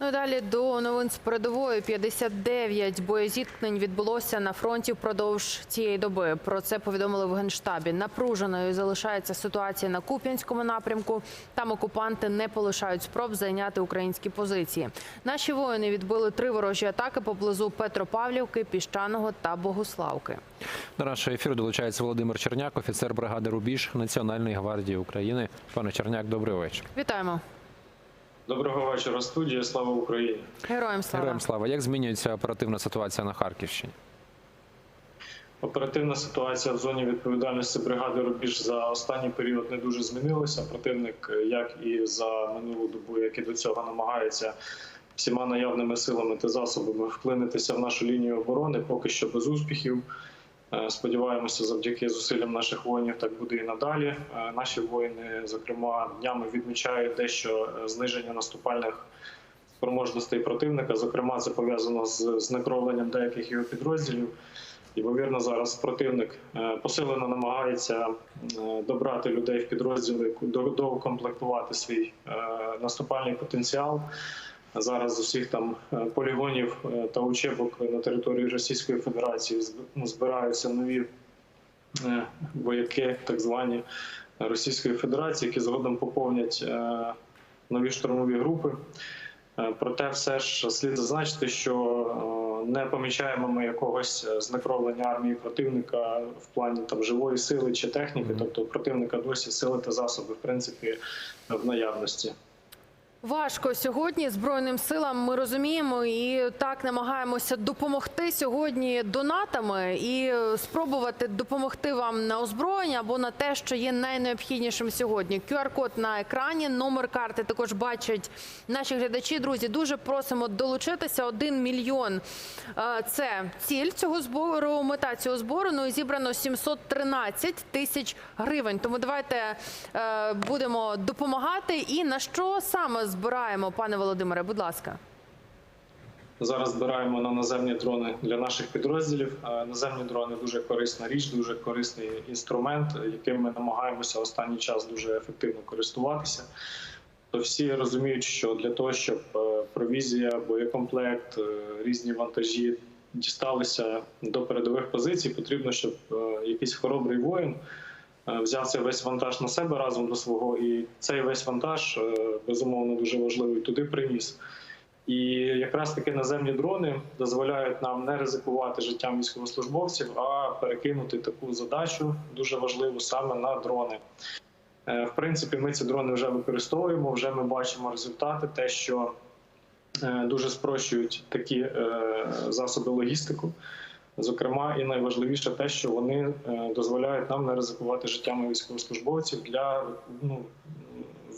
Ну далі до новин з передової 59 боєзіткнень відбулося на фронті впродовж цієї доби. Про це повідомили в генштабі. Напруженою залишається ситуація на Куп'янському напрямку. Там окупанти не полишають спроб зайняти українські позиції. Наші воїни відбили три ворожі атаки поблизу Петропавлівки, Піщаного та Богуславки. До нашого ефіру долучається Володимир Черняк, офіцер бригади Рубіж Національної гвардії України. Пане Черняк, добрий вечір. Вітаємо Доброго вечора, студія. Слава Україні. героям слава. Героям слава. Як змінюється оперативна ситуація на Харківщині? Оперативна ситуація в зоні відповідальності бригади Рубіж за останній період не дуже змінилася. Противник, як і за минулу добу, як і до цього намагається всіма наявними силами та засобами вклинитися в нашу лінію оборони, поки що без успіхів. Е, Сподіваємося, завдяки зусиллям наших воїнів так буде і надалі. Е, Наші воїни, зокрема, днями відмічають дещо е, зниження наступальних спроможностей противника. Зокрема, це пов'язано з знекровленням деяких його підрозділів. Ймовірно, зараз противник посилено намагається добрати людей в підрозділи, до- доукомплектувати свій наступальний потенціал. Зараз з усіх там е, полігонів е, та учебок на території Російської Федерації ну, збираються нові е, вояки, так звані Російської Федерації, які згодом поповнять нові штурмові групи. Проте, все ж слід зазначити, що не помічаємо ми якогось знекровлення армії противника в плані там живої сили чи техніки. Тобто у противника досі сили та засоби в принципі в наявності. Важко сьогодні збройним силам. Ми розуміємо і так намагаємося допомогти сьогодні донатами і е, спробувати допомогти вам на озброєння або на те, що є найнеобхіднішим сьогодні. QR-код на екрані, номер карти також бачать наші глядачі. Друзі, дуже просимо долучитися. Один мільйон е, це ціль цього збору, мета цього збору. Ну і зібрано 713 тисяч гривень. Тому давайте е, будемо допомагати. І на що саме збираємо, пане Володимире? Будь ласка. Зараз збираємо на наземні дрони для наших підрозділів. Е, Наземні дрони дуже корисна річ, дуже корисний інструмент, яким ми намагаємося останній час дуже ефективно користуватися. То всі розуміють, що для того, щоб е, провізія, боєкомплект, е, різні вантажі дісталися до передових позицій, потрібно, щоб якийсь хоробрий воїн взяв цей весь вантаж на себе разом до свого, і цей весь вантаж е, безумовно дуже важливий туди приніс. І якраз таки наземні дрони дозволяють нам не ризикувати життям військовослужбовців, а перекинути таку задачу дуже важливу саме на дрони. Е, В принципі, ми ці дрони вже використовуємо. Вже ми бачимо результати, те, що е, дуже спрощують такі е, засоби логістику. Зокрема, і найважливіше те, що вони е, дозволяють нам не ризикувати життями військовослужбовців для ну,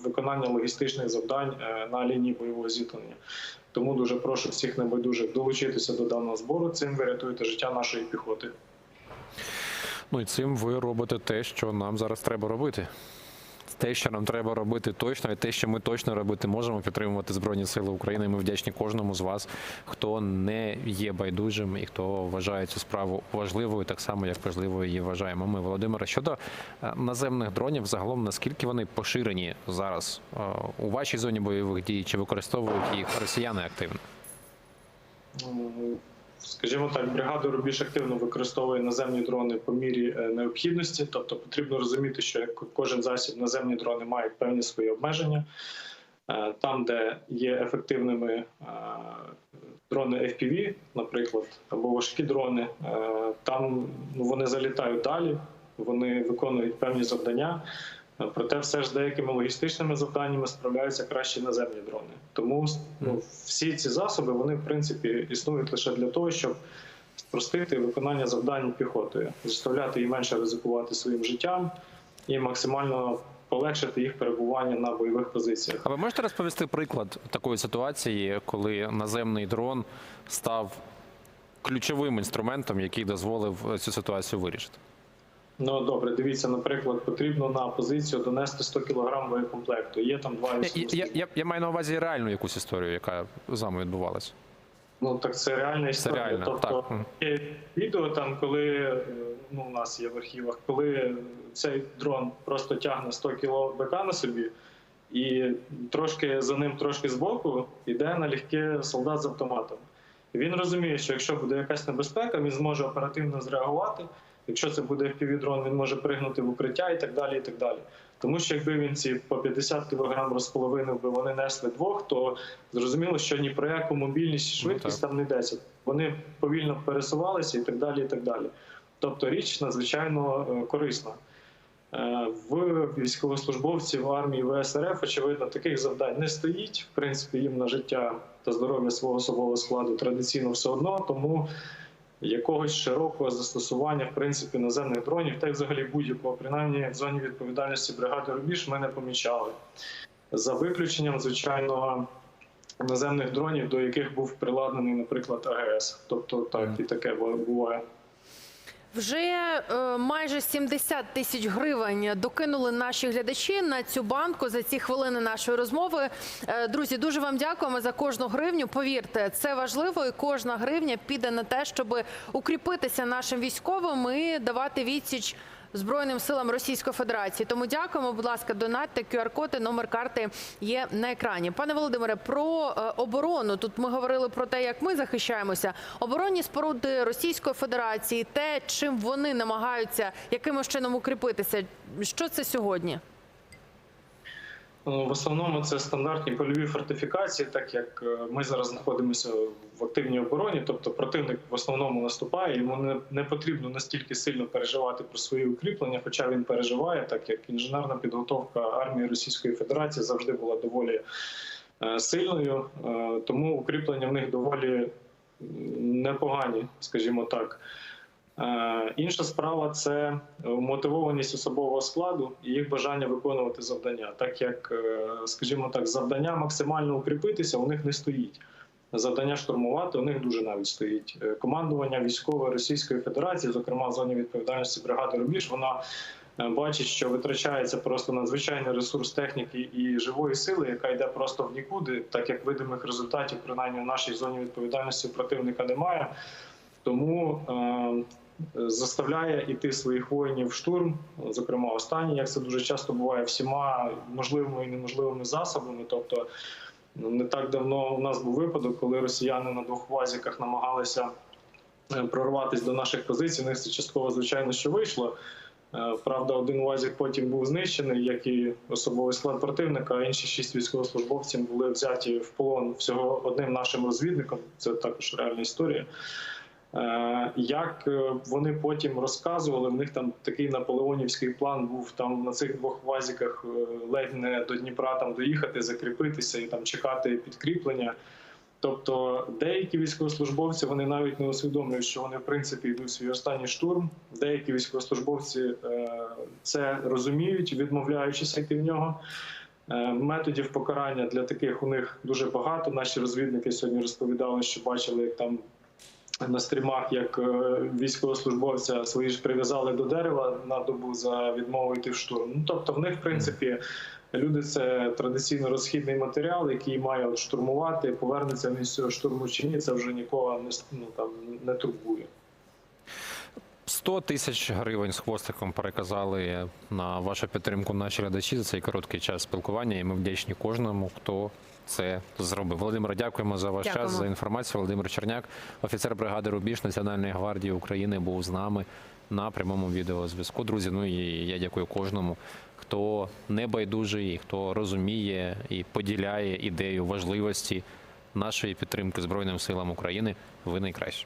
виконання логістичних завдань е, на лінії бойового зіткнення. Тому дуже прошу всіх небайдужих долучитися до даного збору. Цим ви рятуєте життя нашої піхоти. Ну і цим ви робите те, що нам зараз треба робити. Те, що нам треба робити точно, і те, що ми точно робити можемо, підтримувати Збройні Сили України. Ми вдячні кожному з вас, хто не є байдужим і хто вважає цю справу важливою, так само як важливою її вважаємо. Ми Володимира щодо е, наземних дронів, загалом наскільки вони поширені зараз е, у вашій зоні бойових дій, чи використовують їх росіяни активно? Скажімо так, бригада Рубіж активно використовує наземні дрони по мірі е, необхідності. Тобто потрібно розуміти, що кожен засіб наземні дрони мають певні свої обмеження. Е, Там, де є ефективними е, дрони FPV, наприклад, або важкі дрони, там ну, вони залітають далі, вони виконують певні завдання. Проте, все ж з деякими логістичними завданнями справляються краще наземні дрони. Тому ну, всі ці засоби вони в принципі існують лише для того, щоб спростити виконання завдань піхотою, заставляти її менше ризикувати своїм життям і максимально полегшити їх перебування на бойових позиціях. А ви можете розповісти приклад такої ситуації, коли наземний дрон став ключовим інструментом, який дозволив цю ситуацію вирішити? Ну добре, дивіться, наприклад, потрібно на позицію донести 100 кг боєкомплекту. Є там два Я, я, я, я маю на увазі реальну якусь історію, яка з вами відбувалася. Ну так це реальна історія. реально, тобто так. Є відео там, коли ну у нас є в архівах, коли цей дрон просто тягне 100 кг БК на собі, і трошки за ним, трошки збоку, йде налегке солдат з автоматом. Він розуміє, що якщо буде якась небезпека, він зможе оперативно зреагувати. Якщо це буде FPV-дрон, він може пригнути в укриття і так далі. і так далі. Тому що якби він ці по 50 кг розполовинив би вони несли двох, то зрозуміло, що ні про яку мобільність і швидкість там не йдеться. Вони повільно пересувалися і так далі. і так далі. Тобто річ надзвичайно е, корисна. Е, В військовослужбовців армії ВСРФ, очевидно, таких завдань не стоїть. В принципі, їм на життя та здоров'я свого особового складу традиційно все одно, тому якогось широкого застосування в принципі наземних дронів, та й взагалі будь-якого, принаймні в зоні відповідальності бригади Рубіж, ми не помічали. За виключенням, звичайно, наземних дронів, до яких був приладнаний, наприклад, АГС. Тобто так і таке буває. Вже е, майже 70 тисяч гривень докинули наші глядачі на цю банку за ці хвилини нашої розмови. Е, друзі, дуже вам дякуємо за кожну гривню. Повірте, це важливо, і кожна гривня піде на те, щоб укріпитися нашим військовим і давати відсіч. Збройним силам Російської Федерації тому дякуємо. Будь ласка, донатьте QR-код і номер карти є на екрані. Пане Володимире, про е, оборону тут ми говорили про те, як ми захищаємося. Оборонні споруди Російської Федерації, те, чим вони намагаються якимось чином укріпитися. Що це сьогодні? Ну, В основному це стандартні польові фортифікації, так як е, ми зараз знаходимося в активній обороні, тобто противник в основному наступає, йому не, потрібно настільки сильно переживати про свої укріплення, хоча він переживає, так як інженерна підготовка армії Російської Федерації завжди була доволі е, сильною, е, тому укріплення в них доволі непогані, скажімо так. Е, Інша справа це мотивованість особового складу і їх бажання виконувати завдання, так як, е, скажімо так, завдання максимально укріпитися у них не стоїть. Завдання штурмувати у них дуже навіть стоїть. Е, Командування військової Російської Федерації, зокрема в зоні відповідальності бригади Рубіж, вона бачить, що витрачається просто надзвичайний ресурс техніки і живої сили, яка йде просто в нікуди, так як видимих результатів, принаймні в нашій зоні відповідальності противника немає. Тому заставляє іти своїх воїнів в штурм, зокрема останні, як це дуже часто буває, всіма можливими і неможливими засобами. Тобто ну, не так давно у нас був випадок, коли росіяни на двох вазіках намагалися е, прорватися до наших позицій. У них це частково, звичайно, що вийшло. Е, Правда, один УАЗик потім був знищений, як і особовий склад противника, а інші шість військовослужбовців були взяті в полон всього одним нашим розвідником. Це також реальна історія. Е, Як е, вони потім розказували, в них там такий наполеонівський план був там на цих двох вазіках е, ледь не до Дніпра там доїхати, закріпитися і там чекати підкріплення. Тобто деякі військовослужбовці вони навіть не усвідомлюють, що вони в принципі йдуть в свій останній штурм. Деякі військовослужбовці це розуміють, відмовляючись йти в нього. Методів покарання для таких у них дуже багато. Наші розвідники сьогодні розповідали, що бачили, як там на стрімах, як е, військовослужбовця свої ж прив'язали до дерева на добу за відмову йти в штурм. Ну тобто, в них, в принципі, люди це традиційно розхідний матеріал, який має штурмувати, повернеться він з штурму чи ні, це вже нікого не ну, там не турбує. 100 тисяч гривень з хвостиком переказали на вашу підтримку наші глядачі за цей короткий час спілкування. І ми вдячні кожному, хто це зробив. Володимир, дякуємо за ваш Дякуємо. час за інформацію. Володимир Черняк, офіцер бригади Рубіж Національної гвардії України, був з нами на прямому відеозв'язку. Друзі, ну і я дякую кожному, хто не байдужий, хто розуміє і поділяє ідею важливості нашої підтримки Збройним силам України. Ви найкращі.